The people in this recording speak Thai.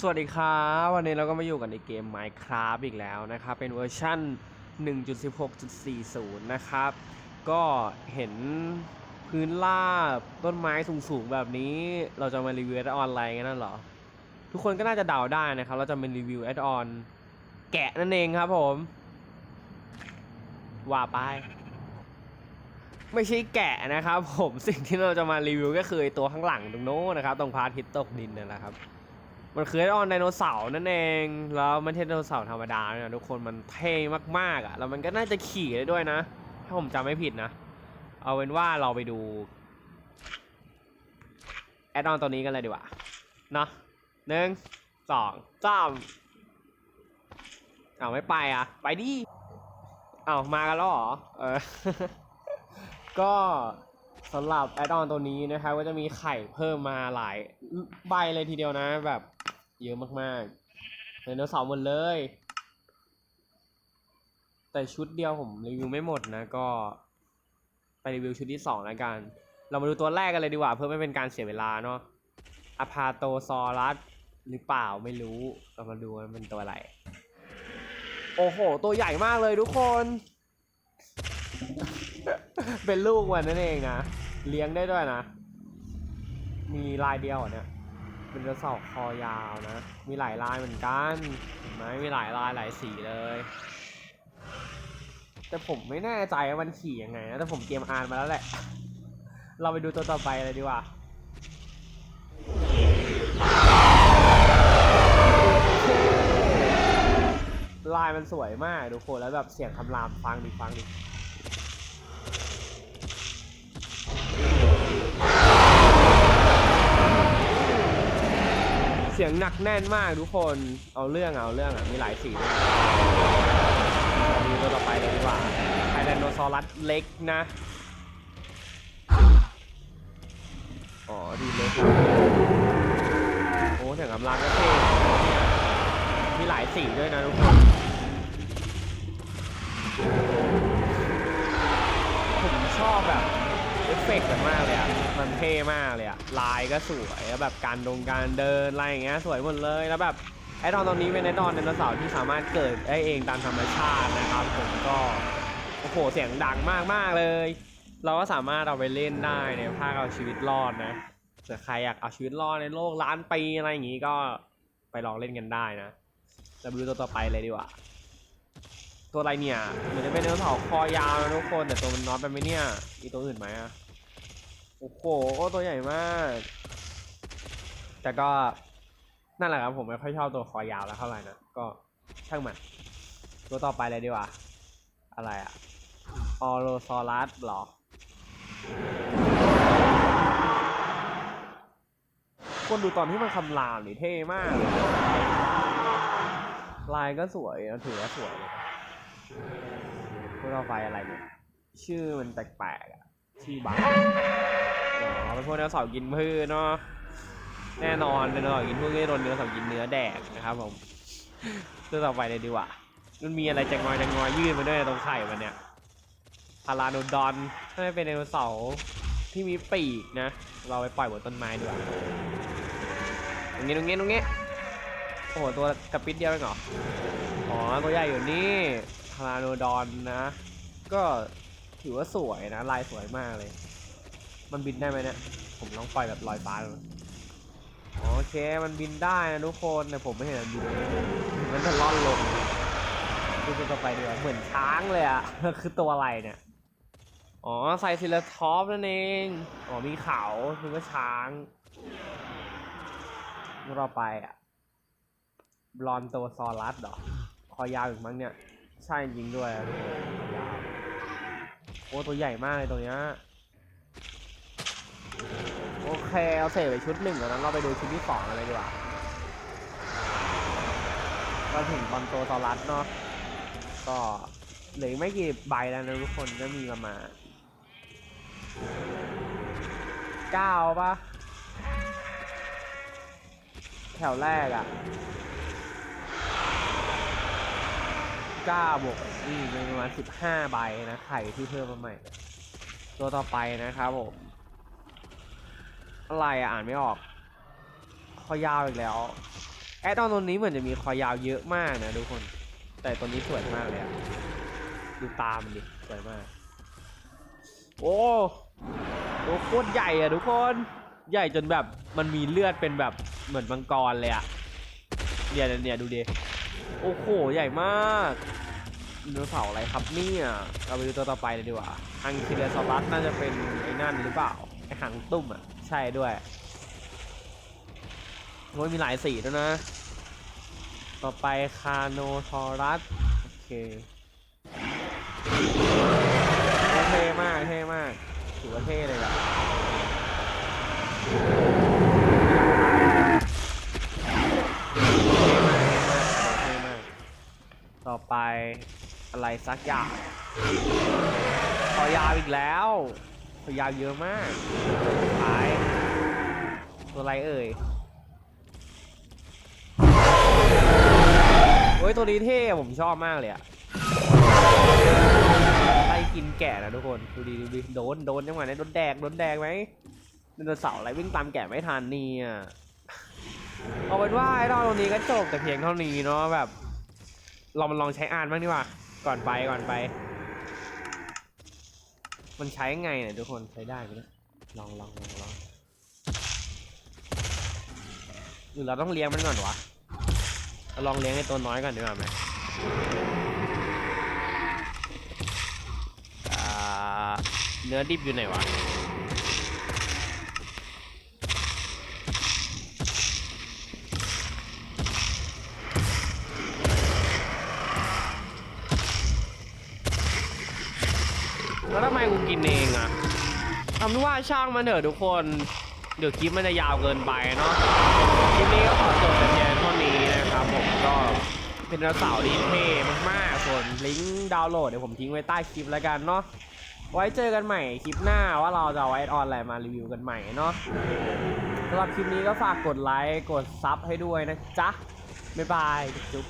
สวัสดีครับวันนี้เราก็มาอยู่กันในเกม Minecraft อีกแล้วนะครับ เป็นเวอร์ชั่น 1.16.40 นะครับ ก็เห็นพื้นราบต้นไม้สูงๆ แบบนี้ เราจะมารีวิวแอดออนอะไรกันนั่นเหรอ ทุกคนก็น่าจะเดาได้นะครับ เราจะมารีวิวแอดออนแกะนั่นเองครับผม ว่าไป ไม่ใช่แกะนะครับผมสิ่งที่เราจะมารีวิวก็คือตัวข้างหลังตรงโน้นนะครับ ตรงพระอาทิตตกดินนั่นแหละครับ มันคือไอออนไดโนเสาร์นั่นเอง แล้วมันไม่ใช่ไดโนเสาร์ธรรมดาเนี่ยทุกคนมันเท่มากๆอะ แล้วมันก็น่าจะขี่ได้ด้วยนะ ถ้าผมจำไม่ผิดนะ เอาเป็นว่าเราไปดูแอดออนตัวนี้กันเลยดีกว่าเนาะหนึ่งสองสามเอาไม่ไปอะ ไปดิเอามากันแล้วเหรอ เออ ก็สำหรับแอดออนตัวนี้นะครับก็จะมีไข่เพิ่มมาหลายใบเลยทีเดียวนะแบบ เยอะมากๆไดโนเสาร์หมดเลย แต่ชุดเดียวผมรีวิวไม่หมดนะก็ ไปรีวิวชุดที่สองแล้วกัน เรามาดูตัวแรกกันเลยดีกว่า เพื่อไม่เป็นการเสียเวลาเนาะอพาโตซอรัสหรือเปล่าไม่รู้เรามาดูมันเป็นตัวอะไร โอ้โห ตัวใหญ่มากเลยทุกคน เป็นลูกมันนั่นเองนะ เลี้ยงได้ด้วยนะ มีลายเดียวเนี่ย เป็นกระสอบคอยาวนะ มีหลายลายเหมือนกันเห็นไหมมีหลายลายหลายสีเลย แต่ผมไม่แน่ใจว่ามันขี่ยังไงนะแต่ผมเกมอ่านมาแล้วแหละ เราไปดูตัวต่อไปเลยดีกว่าลายมันสวยมากทุกคนแล้วแบบเสียงคำรามฟังดิฟังดิ เสียงหนักแน่นมากทุกคน เอาเรื่องเอาเรื่องอะ มีหลายสีด้วยเราดูตัวต่อไปเลยดีกว่าไทแรนโนซอรัสเล็กนะ อ๋อดีเล็ก โอ้เสียงกำลังก็เท่เนี่ยมีหลายสีด้วยนะทุกคนผมชอบแบบเอฟเฟกต์มันมากเลยอะ มันเท่มากเลยอะลายก็สวยแล้วแบบการดงการเดินอะไรอย่างเงี้ยสวยหมดเลยแล้วแบบไอดอนตอนนี้เป็นไอดอนไดโนเสาร์ที่สามารถเกิดได้เองตามธรรมชาตินะครับผมก็โอ้โหเสียงดังมากมากเลย เราก็สามารถเอาไปเล่นได้ในภาคเอาชีวิตรอดนะเผื่อใครอยากเอาชีวิตรอดในโลกล้านปีอะไรอย่างงี้ก็ไปลองเล่นกันได้นะเราไปดูตัวต่อไปเลยดีกว่าตัวอะไรเนี่ยเหมือนจะเป็นไดโนเสาร์คอยาวนะทุกคนแต่ตัวมันน้อยไปไหมเนี่ยมีตัวอื่นไหมอะ โอ้โหตัวใหญ่มาก แต่ก็นั่นแหละครับผมไม่ค่อยชอบตัวคอยาวแล้วเท่าไหร่นะก็ช่างมันตัวต่อไปเลยดีกว่า อะไรอะออโรซอรัสหรอ คนดูตอนที่มันคำรามนี่เท่มากเลยลายก็สวยนะถือว่าสวยเลยตัวต่อไปอะไรเนี่ย ชื่อมันแปลกๆอะ ชื่บังอ๋อเป็นพวกเนื้อเสาร์กินพืชเนาะแน่นอนเป็นเนื้อสาร์กินพืชก็โดนเนื้อเสาร์กินเนื้อแดกนะครับผมตัวต่อไปเลยดีกว่ามันมีอะไรจะงอยจะงอยยื่นมาด้วยตรงไข่มันเนี่ยพาราโดดอนถ้าไม่เป็นไดโนเสาร์ที่มีปีกนะ เราไปปล่อยบนต้นไม้ดีกว่าตรงนี้ตรงนี้ตรงนี้โอ้โหตัวกระปิดเดียวเองเหรออ๋อตัวใหญ่อยู่นี่พาราโดดอนนะ ก็ ถือว่าสวยนะ ลายสวยมากเลย มันบินได้ไหมเนี่ย ผมลองปล่อยแบบลอยฟ้าดูอ๋อโอเค มันบินได้นะทุกคนแต่ผมไม่เห็นมันบินมันจะล่อนลงดูตัวต่อไปดีกว่าเหมือนช้างเลยอะคือตัวอะไรเนี่ย อ๋อไซซิลทอปนั่นเอง อ๋อมีเขาคือว่าช้างตัวต่อไปอะบลอนโตซอรัสเหรอ คอยาวอีกมั้งเนี่ย ใช่จริงด้วยอะทุกคนคอยาว โอ้ตัวใหญ่มากเลยตัวเนี้ยโอเคเอาเสร็จไปชุดหนึ่งแล้วนั้นเราไปดูชุดที่สองอะไรดีกว่าก็ถึงบอลโตซอรัสเนาะก็เหลือไม่กี่ใบแล้วนะทุกคนก็มีประมาณเก้าปะแถวแรกอะ เก้าบวกนี่เป็นประมาณสิบห้าใบนะไข่ที่เพิ่มมาใหม่ ตัวต่อไปนะครับผม อะไรอ่านไม่ออก คอยาวอีกแล้ว แอดออนตัวนี้เหมือนจะมีคอยาวเยอะมากนะทุกคน แต่ตัวนี้สวยมากเลยอะดูตามนดิ สวยมาก โอ้ตัวโคตรใหญ่อะทุกคน ใหญ่จนแบบมันมีเลือดเป็นแบบเหมือนมังกรเลยอะเนี่ยเนี่ยดูดิโอ้โห ใหญ่มาก ไดโนเสาร์อะไรครับเนี่ยเราไปดูตัวต่อไปเลยดีกว่าอังคิเลซอรัสน่าจะเป็นไอ้นั่นหรือเปล่าไอ้หางตุ้มอะใช่ด้วยโอ้ยมีหลายสีด้วยนะ ต่อไปคาโนทอรัสโอเคเท่มากเท่มากถือว่าเท่เลยล่ะเท่มากต่อไป อะไรสักอย่างขอยาวอีกแล้วขอยาวเยอะมากสุดท้ายตัวอะไรเอ่ยโอ้ยตัวนี้เท่ผมชอบมากเลยอะไล่กินแกะนะทุกคนดูดีดูดีโดนโดนจังหวะนี้โดนแดกโดนแดกไหมไดโนเสาร์อะไรวิ่งตามแกะไม่ทันนี่ยเอาเป็นว่าไอ้รอบตรงนี้ก็จบแต่เพียงเท่านี้เนาะแบบ เรามาลองใช้อ่านบ้างดีกว่า ก่อนไปก่อนไป มันใช้ไงเนี่ยทุกคนใช้ได้ไหมเนี่ยลองลองลองลองหรือเราต้องเลี้ยงมันก่อนวะเราลองเลี้ยงไอ้ตัวน้อยก่อนดีกว่าไหมเนื้อดิบอยู่ไหนวะ แล้วทำไมกูกินเองอะทำว่าช่างมันเถอะทุกคน เดี๋ยวคลิปมันจะยาวเกินไปเนาะคลิปนี้ก็ขอจบแต่เพียงเท่านี้นะครับผมก็เป็นดาวเสาร์ที่เท่มากๆส่วนลิงก์ดาวน์โหลดเดี๋ยวผมทิ้งไว้ใต้คลิปแล้วกันเนาะไว้เจอกันใหม่คลิปหน้าว่าเราจะเอาไว้ออนอะไรมารีวิวกันใหม่เนาะสำหรับคลิปนี้ก็ฝากกดไลค์กดซับให้ด้วยนะจ๊ะบ๊ายบายจุ๊บ